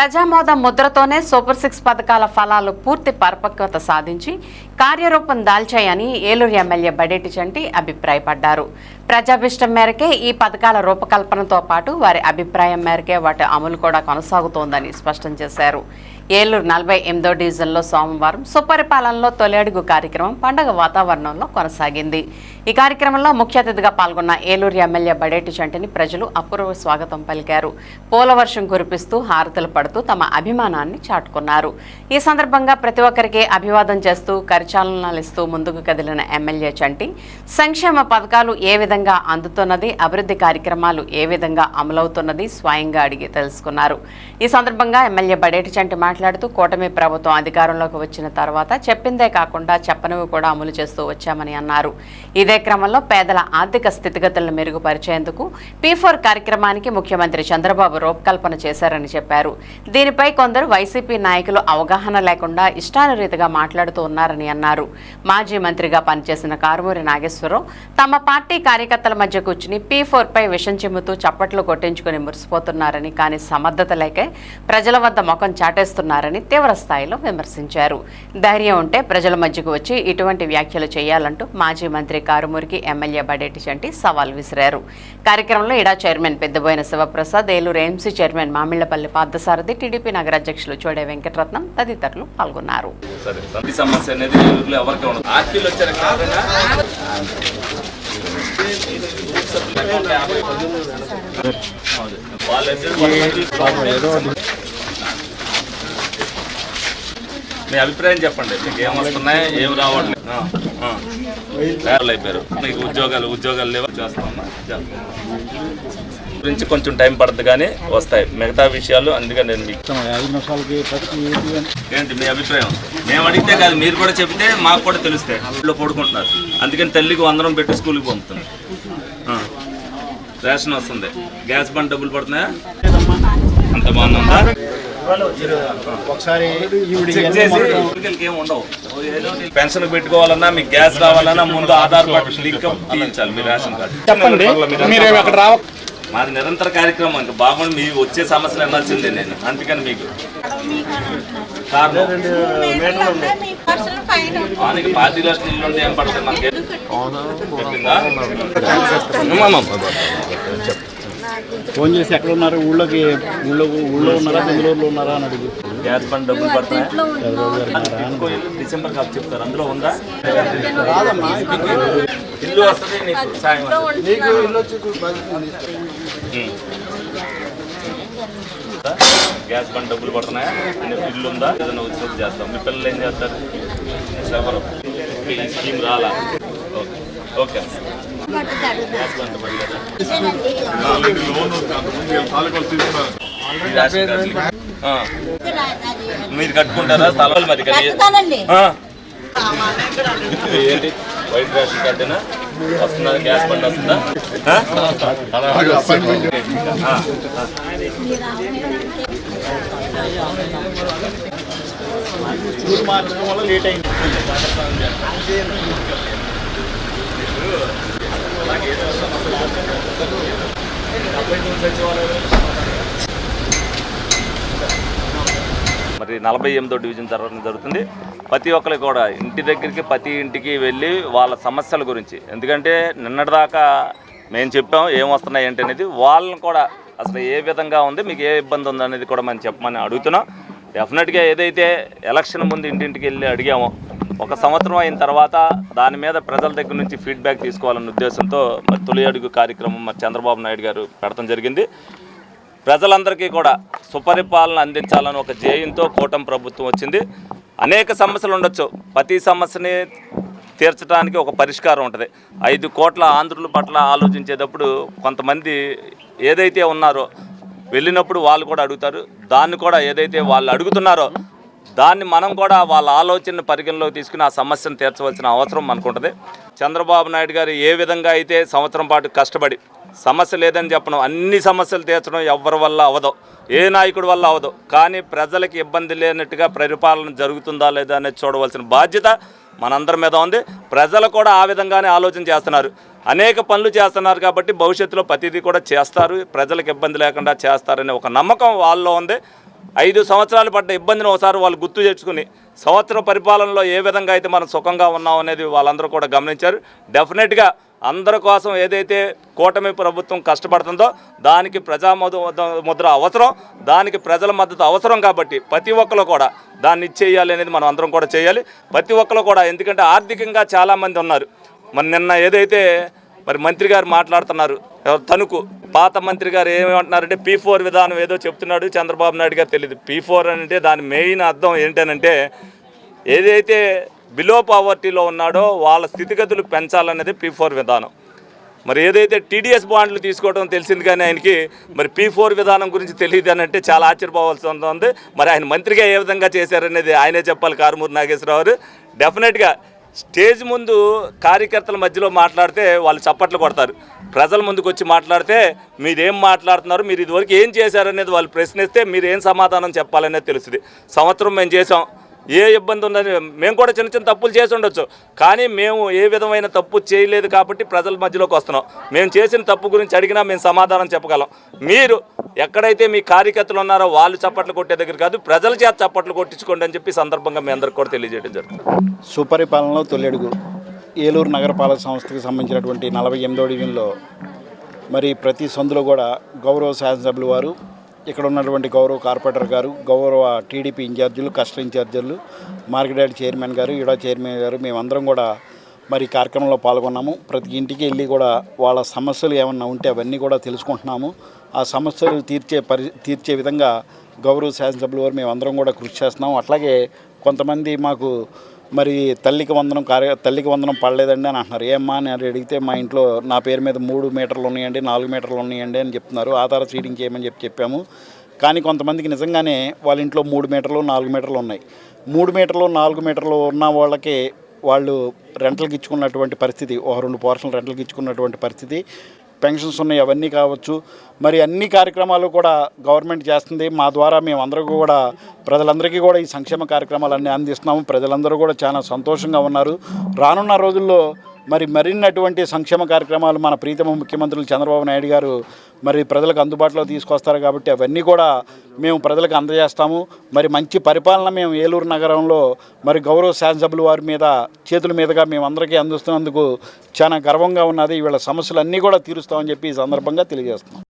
ప్రజామోదం ముద్రతోనే super six పథకాల ఫలాలు పూర్తి పరిపక్వత సాధించి కార్యరూపం దాల్చాయని ఏలూరు ఎమ్మెల్యే బడేటి చంటి అభిప్రాయపడ్డారు. ప్రజాభిష్టం మేరకే ఈ పథకాల రూపకల్పనతో పాటు వారి అభిప్రాయం మేరకే వాటి అమలు కూడా కొనసాగుతోందని స్పష్టం చేశారు. ఏలూరు నలభై ఎనిమిదో డివిజన్లో సోమవారం సుపరిపాలనలో తొలి అడుగు కార్యక్రమం పండగ వాతావరణంలో కొనసాగింది. ఈ కార్యక్రమంలో ముఖ్య అతిథిగా పాల్గొన్న ఏలూరు ఎమ్మెల్యే బడేటి చంటిని ప్రజలు అపూర్వ స్వాగతం పలికారు. పూలవర్షం కురిపిస్తూ హారతులు పడుతూ తమ అభిమానాన్ని చాటుకున్నారు. ఈ సందర్భంగా ప్రతి ఒక్కరికి అభివాదం చేస్తూ కరిచాలనాలు ఇస్తూ ముందుకు కదిలిన ఎమ్మెల్యే చంటి సంక్షేమ పథకాలు ఏ విధంగా అందుతున్నది. అభివృద్ధి కార్యక్రమాలు ఏ విధంగా అమలవుతున్నది స్వయంగా అడిగి తెలుసుకున్నారు. ఈ సందర్భంగా ఎమ్మెల్యే బడేటి చంటి మాట్లాడుతూ కూటమి ప్రభుత్వం అధికారంలోకి వచ్చిన తర్వాత చెప్పిందే కాకుండా చెప్పనివి కూడా అమలు చేస్తూ వచ్చామని అన్నారు. ఇదే క్రమంలో పేదల ఆర్థిక స్థితిగతులను మెరుగుపరిచేందుకు పీ ఫోర్ కార్యక్రమానికి ముఖ్యమంత్రి చంద్రబాబు రూపకల్పన చేశారని చెప్పారు. దీనిపై కొందరు వైసీపీ నాయకులు అవగాహన లేకుండా ఇష్టానురీతిగా మాట్లాడుతూ ఉన్నారని అన్నారు. మాజీ మంత్రిగా పనిచేసిన కారుమూరి నాగేశ్వరరావు తమ పార్టీ కార్యకర్తల మధ్య కూర్చుని పీ ఫోర్ పై విషం చెమ్ముతూ చప్పట్లు కొట్టించుకుని మురిసిపోతున్నారని కానీ సమర్థత లేకే ప్రజల వద్ద ముఖం చాటేస్తున్నారని తీవ్ర స్థాయిలో విమర్శించారు. ధైర్యం ఉంటే ప్రజల మధ్యకు వచ్చి ఇటువంటి వ్యాఖ్యలు చేయాలంటూ మాజీ మంత్రి కారుమూరికి ఎమ్మెల్యే బడేటి చంటి సవాల్ విసిరారు. కార్యక్రమంలో ఇడా chairman Peddaboina Sivaprasad Eluru MC chairman Mamillapalli Parthasarathi TDP నగర అధ్యక్షులు చోడే వెంకటరత్నం తదితరులు పాల్గొన్నారు. సమస్య అనేది ఎవరికి ఉండదు మీ అభిప్రాయం చెప్పండి. మీకు ఏం వస్తున్నాయి ఏం రావట్లేదు. అయిపోయారు. మీకు ఉద్యోగాలు ఉద్యోగాలు లేవా? చేస్తామన్నా చేస్తాం. గురించి కొంచెం టైం పడుతుంది కానీ వస్తాయి. మిగతా విషయాలు అందుకని నేను మీకు ఏంటి మీ అభిప్రాయం? మేము అడిగితే కాదు మీరు కూడా చెప్తే మాకు కూడా తెలుస్తాయి. ఇంట్లో పడుకుంటున్నారు. అందుకని తల్లికి వందనం పెట్టి స్కూల్కి పంపుతున్నాం ఆ. రేషన్ వస్తుంది. గ్యాస్ బండ్ డబ్బులు పడుతున్నాయా? అంత బాగుందా ఒకసారి పెన్షన్ పెట్టుకోవాలన్నా మీకు గ్యాస్ రావాలన్నా ముందు ఆధార్ కార్డు లింక్ తీయించాలి మీ రేషన్ కార్డు. చెప్పండి. మీరు అక్కడ రావ మాది నిరంతర కార్యక్రమం ఇంకా బాగుండి మీ వచ్చే సమస్యలు ఎన్నాల్సిందే నేను. అందుకని మీకు కారణం. ఆయనకి పార్టీ లక్షలు ఇల్లు ఉంటే ఏం పడుతుంది? మనకి చెప్పిందా? ఫోన్ చేసి ఎక్కడ ఉన్నారు? ఊళ్ళోకి ఊళ్ళో ఊళ్ళో ఉన్నారా? బెంగళూరులో ఉన్నారా అని అడిగి గ్యాస్ బండ్ డబ్బులు పడుతున్నాయి? డిసెంబర్ కాపు చెప్తారు. అందులో ఉందా? ఇల్లు వస్తుంది నీకు సాయం. గ్యాస్ బండ్ డబ్బులు పడుతున్నాయా? నీకు ఇల్లు ఉందా? ఏదైనా ఉద్యోగం చేస్తాం. మీ పిల్లలు ఏం చేస్తారు? ఈ స్కీమ్ రాలా? ఓకే. ఓకే. మీరు కట్టుకుంటారా? స్థలాలు మరి. ఏంటి? వైట్ రేషన్ కార్డేనా వస్తుందా? గ్యాస్ బండ్ వస్తుందా? మార్చడం వల్ల లేట్ అయింది. మరి నలభై ఎనిమిదో డివిజన్ జరగడం జరుగుతుంది. ప్రతి ఒక్కరికి కూడా ఇంటి దగ్గరికి ప్రతి ఇంటికి వెళ్ళి వాళ్ళ సమస్యల గురించి ఎందుకంటే నిన్నటిదాకా మేము చెప్పాం ఏం వస్తున్నాయి ఏంటి అనేది వాళ్ళని కూడా అసలు ఏ విధంగా ఉంది మీకు ఏ ఇబ్బంది ఉంది అనేది కూడా మనం చెప్పమని అడుగుతున్నాం. డెఫినెట్గా ఏదైతే ఎలక్షన్ ముందు ఇంటింటికి వెళ్ళి అడిగామో ఒక సంవత్సరం అయిన తర్వాత దాని మీద ప్రజల దగ్గర నుంచి ఫీడ్బ్యాక్ తీసుకోవాలన్న ఉద్దేశంతో మరి తొలి అడుగు కార్యక్రమం మరి చంద్రబాబు నాయుడు గారు పెడతం జరిగింది. ప్రజలందరికీ కూడా సుపరిపాలన అందించాలని ఒక జేయంతో కూటమి ప్రభుత్వం వచ్చింది. అనేక సమస్యలు ఉండొచ్చు. ప్రతి సమస్యని తీర్చడానికి ఒక పరిష్కారం ఉంటుంది. ఐదు కోట్ల ఆంధ్రుల పట్ల ఆలోచించేటప్పుడు కొంతమంది ఏదైతే ఉన్నారో వెళ్ళినప్పుడు వాళ్ళు కూడా అడుగుతారు. దాన్ని కూడా ఏదైతే వాళ్ళు అడుగుతున్నారో దాన్ని మనం కూడా వాళ్ళ ఆలోచన పరిగణలోకి తీసుకుని ఆ సమస్యను తీర్చవలసిన అవసరం మనకుంటుంది. చంద్రబాబు నాయుడు గారు ఏ విధంగా అయితే సంవత్సరం పాటు కష్టపడి సమస్య లేదని చెప్పడం అన్ని సమస్యలు తీర్చడం ఎవరి వల్ల అవదో. ఏ నాయకుడి వల్ల అవదు. కానీ ప్రజలకి ఇబ్బంది లేనట్టుగా పరిపాలన జరుగుతుందా లేదా అనేది చూడవలసిన బాధ్యత మనందరి మీద ఉంది. ప్రజలు కూడా ఆ విధంగానే ఆలోచన చేస్తున్నారు. అనేక పనులు చేస్తున్నారు కాబట్టి భవిష్యత్తులో ప్రతిదీ కూడా చేస్తారు. ప్రజలకు ఇబ్బంది లేకుండా చేస్తారనే ఒక నమ్మకం వాళ్ళలో ఉంది. ఐదు సంవత్సరాలు పడ్డ ఇబ్బందిని ఒకసారి వాళ్ళు గుర్తు తెచ్చుకుని సంవత్సర పరిపాలనలో ఏ విధంగా అయితే మనం సుఖంగా ఉన్నాం అనేది వాళ్ళందరూ కూడా గమనించారు. డెఫినెట్గా అందరి కోసం ఏదైతే కూటమి ప్రభుత్వం కష్టపడుతుందో దానికి ప్రజా ముద్ర అవసరం దానికి ప్రజల మద్దతు అవసరం కాబట్టి ప్రతి ఒక్కరు కూడా దాన్ని ఇచ్చేయాలి అనేది మనం అందరం కూడా చేయాలి. ప్రతి ఒక్కరు కూడా ఎందుకంటే ఆర్థికంగా చాలామంది ఉన్నారు. మరి నిన్న ఏదైతే మరి మంత్రి గారు మాట్లాడుతున్నారు. తణుకు. పాత మంత్రి గారు ఏమంటున్నారంటే పీ ఫోర్ విధానం ఏదో చెప్తున్నాడు చంద్రబాబు నాయుడు గారు తెలియదు పీ ఫోర్ అంటే దాని మెయిన్ అర్థం ఏంటనంటే ఏదైతే బిలో పావర్టీలో ఉన్నాడో వాళ్ళ స్థితిగతులు పెంచాలనేది పీ ఫోర్ విధానం. మరి ఏదైతే టీడీఎస్ బాండ్లు తీసుకోవడం తెలిసింది కానీ ఆయనకి మరి పీ ఫోర్ విధానం గురించి తెలియదు అని అంటే చాలా ఆశ్చర్యపోవాల్సి ఉంది. మరి ఆయన మంత్రిగా ఏ విధంగా చేశారనేది ఆయనే చెప్పాలి. కారుమూరి నాగేశ్వరరావు గారు. డెఫినెట్గా స్టేజ్ ముందు కార్యకర్తల మధ్యలో మాట్లాడితే వాళ్ళు చప్పట్లు కొడతారు. ప్రజల ముందుకు వచ్చి మాట్లాడితే మీరేం మాట్లాడుతున్నారు మీరు ఇదివరకు ఏం చేశారనేది వాళ్ళు ప్రశ్నిస్తే మీరు ఏం సమాధానం చెప్పాలనేది తెలుస్తుంది. సంవత్సరం మేము చేసాం ఏ ఇబ్బంది ఉందని మేము కూడా చిన్న చిన్న తప్పులు చేసి ఉండొచ్చు. కానీ మేము ఏ విధమైన తప్పు చేయలేదు కాబట్టి ప్రజల మధ్యలోకి వస్తున్నాం. మేము చేసిన తప్పు గురించి అడిగినా మేము సమాధానం చెప్పగలం. మీరు ఎక్కడైతే మీ కార్యకర్తలు ఉన్నారో వాళ్ళు చప్పట్లు కొట్టే దగ్గర కాదు ప్రజల చేత చప్పట్లు కొట్టించుకోండి అని చెప్పి సందర్భంగా మీ అందరికి కూడా తెలియజేయడం జరుగుతుంది. సుపరిపాలనలో తొలెడుగు ఏలూరు నగరపాలక సంస్థకి సంబంధించినటువంటి నలభై ఎనిమిదో డివిజన్లో మరి ప్రతి సందులో కూడా గౌరవ శాసనసభ్యులు వారు ఇక్కడ ఉన్నటువంటి గౌరవ కార్పొరేటర్ గారు గౌరవ టీడీపీ ఇన్ఛార్జీలు కష్ట ఇన్ఛార్జీలు మార్కెట్ యార్డ్ చైర్మన్ గారు ఇడా చైర్మన్ గారు మేమందరం కూడా మరి కార్యక్రమంలో పాల్గొన్నాము. ప్రతి ఇంటికి వెళ్ళి కూడా వాళ్ళ సమస్యలు ఏమన్నా ఉంటే అవన్నీ కూడా తెలుసుకుంటున్నాము. ఆ సమస్యలు తీర్చే పరి తీర్చే విధంగా గౌరవ శాసనసభ్యుల వారు మేమందరం కూడా కృషి చేస్తున్నాం అట్లాగే కొంతమంది మాకు మరి తల్లికి వందనం కార్య తల్లికి వందనం పడలేదండి అని అంటున్నారు. ఏమ్మా అని అడిగితే మా ఇంట్లో నా పేరు మీద మూడు మీటర్లు ఉన్నాయండి నాలుగు మీటర్లు ఉన్నాయండి అని చెప్తున్నారు. ఆధార సీడింగ్ చేయమని చెప్పి చెప్పాము. కానీ కొంతమందికి నిజంగానే వాళ్ళ ఇంట్లో మూడు మీటర్లు నాలుగు మీటర్లు ఉన్నాయి. మూడు మీటర్లు నాలుగు మీటర్లు ఉన్న వాళ్ళకి వాళ్ళు రెంటల్కి ఇచ్చుకున్నటువంటి పరిస్థితి ఒక రెండు పోర్షన్లు రెంటల్కి ఇచ్చుకున్నటువంటి పరిస్థితి. పెన్షన్స్ ఉన్నాయి అవన్నీ కావచ్చు. మరి అన్ని కార్యక్రమాలు కూడా గవర్నమెంట్ చేస్తుంది. మా ద్వారా మేము అందరికీ కూడా ప్రజలందరికీ కూడా ఈ సంక్షేమ కార్యక్రమాలన్నీ అందిస్తున్నాము. ప్రజలందరూ కూడా చాలా సంతోషంగా ఉన్నారు. రానున్న రోజుల్లో మరి మరిన్నటువంటి సంక్షేమ కార్యక్రమాలు మన ప్రీతమ ముఖ్యమంత్రులు చంద్రబాబు నాయుడు గారు మరి ప్రజలకు అందుబాటులో తీసుకొస్తారు కాబట్టి అవన్నీ కూడా మేము ప్రజలకు అందజేస్తాము. మరి మంచి పరిపాలన మేము ఏలూరు నగరంలో మరి గౌరవ శాసనసభ్యులు వారి మీద చేతుల మీదుగా మేము అందరికీ అందిస్తున్నందుకు చాలా గర్వంగా ఉన్నది. వీళ్ళ సమస్యలు అన్నీ కూడా తీరుస్తామని చెప్పి ఈ సందర్భంగా తెలియజేస్తున్నాం.